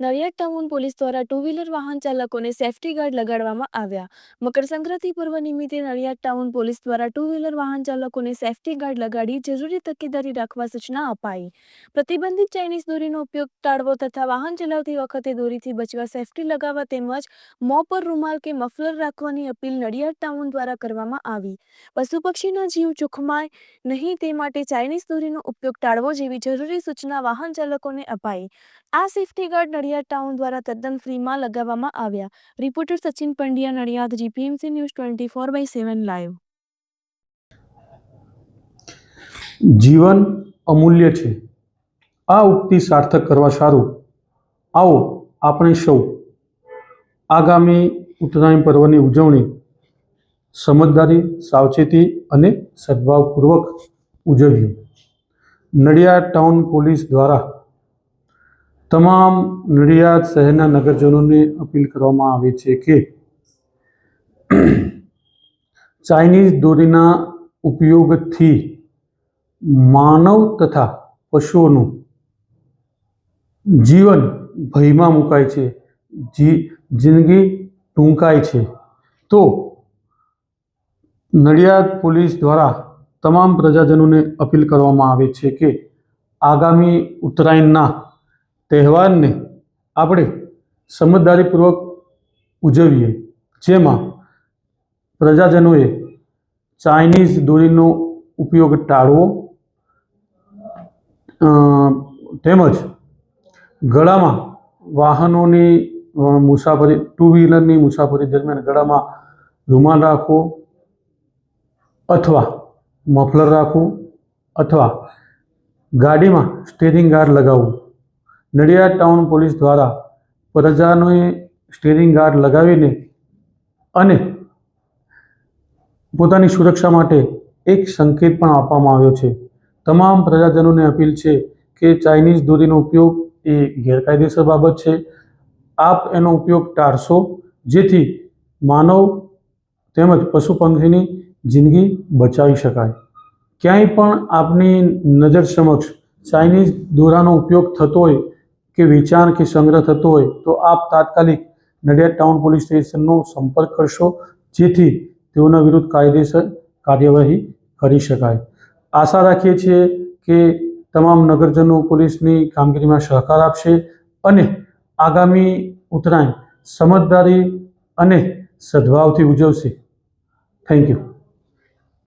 Nadiad town police દ્વારા two wheeler વાહન ચાલકોને સેફટી ગાર્ડ લગાડવામાં આવ્યા. મકર સંક્રાંતિ પર્વ નિમિત્તે નડિયાદ ટાઉન પોલીસ દ્વારા ટુ વ્હીલર વાહન ચાલકોને સેફટી ગાર્ડ લગાડી જરૂરી તકેદારી રાખવા સૂચના અપાઈ. પ્રતિબંધિત ચાઇનીઝ દોરીનો ઉપયોગ ટાળવો તથા વાહન ચલાવતી વખતે દોરીથી બચવા સેફટી લગાવવા તેમજ મોં પર રૂમાલ કે મફલર રાખવાની અપીલ નડિયાદ ટાઉન દ્વારા કરવામાં આવી. પશુ પક્ષીનો જીવ જોખમાય નહીં તે માટે ચાઇનીઝ દોરીનો ઉપયોગ ટાળવો જેવી જરૂરી સૂચના વાહન ચાલકોને અપાઈ. આ સેફટી ગાર્ડ નડિયાદ ટાઉન દ્વારા તદ્દન ફ્રીમાં લગાવવામાં આવ્યા. Reporter Sachin Pandya, Nadiad, GPMC news twenty four by seven live. જીવન અમૂલ્ય છે. આ ઉક્તિ સાર્થક કરવા સારું. આવો, આપણે સૌ. આગામી ઉત્તરાયણ પર્વની ઉજવણી સમજદારી, સાવચેતી અને સદભાવપૂર્વક ઉજવીએ. નડિયાદ ટાઉન પોલીસ દ્વારા તમામ નડિયાદ શહેરના નગરજનોને અપીલ કરવામાં આવે છે કે ચાઇનીઝ દોરીના ઉપયોગથી માનવ તથા પશુઓનું જીવન ભયમાં મુકાય છે, જી, જિંદગી ટૂંકાય છે. તો નડિયાદ પોલીસ દ્વારા તમામ પ્રજાજનોને અપીલ કરવામાં આવે છે કે આગામી ઉત્તરાયણના તહેવારને આપણે સમજદારીપૂર્વક ઉજવીએ. જેમાં પ્રજાજનોએ ચાઇનીઝ દોરીનો ઉપયોગ ટાળવો તેમજ ગળામાં વાહનોની મુસાફરી ટુ વ્હીલરની મુસાફરી દરમિયાન ગળામાં રૂમાલ રાખવો અથવા મફલર રાખવું અથવા ગાડીમાં સ્ટેરિંગ ગાર્ડ લગાવવું. નડિયાદ ટાઉન પોલીસ દ્વારા પ્રજાને સ્ટેરિંગ ગાર્ડ લગાવીને અને પોતાની સુરક્ષા માટે એક સંકેત પણ આપવામાં આવ્યો છે. તમામ પ્રજાજનોને અપીલ છે કે ચાઇનીઝ દોરીનો ઉપયોગ એ ગેરકાયદેસર બાબત છે. આપ એનો ઉપયોગ ટાળશો, જેથી માનવ તેમજ પશુ પંખીની જિંદગી બચાવી શકાય. ક્યાંય પણ આપની નજર સમક્ષ ચાઇનીઝ દોરાનો ઉપયોગ થતો હોય કે વેચાણ કે સંગ્રહ થતો હોય તો આપ તાત્કાલિક નડિયાદ ટાઉન પોલીસ સ્ટેશનનો સંપર્ક કરશો, જેથી તેઓના વિરુદ્ધ કાયદેસર કાર્યવાહી કરી શકાય. આશા રાખીએ છીએ કે તમામ નગરજનો પોલીસની કામગીરીમાં સહકાર આપશે અને આગામી ઉત્તરાયણ સમજદારી અને સદભાવથી ઉજવશે. Thank you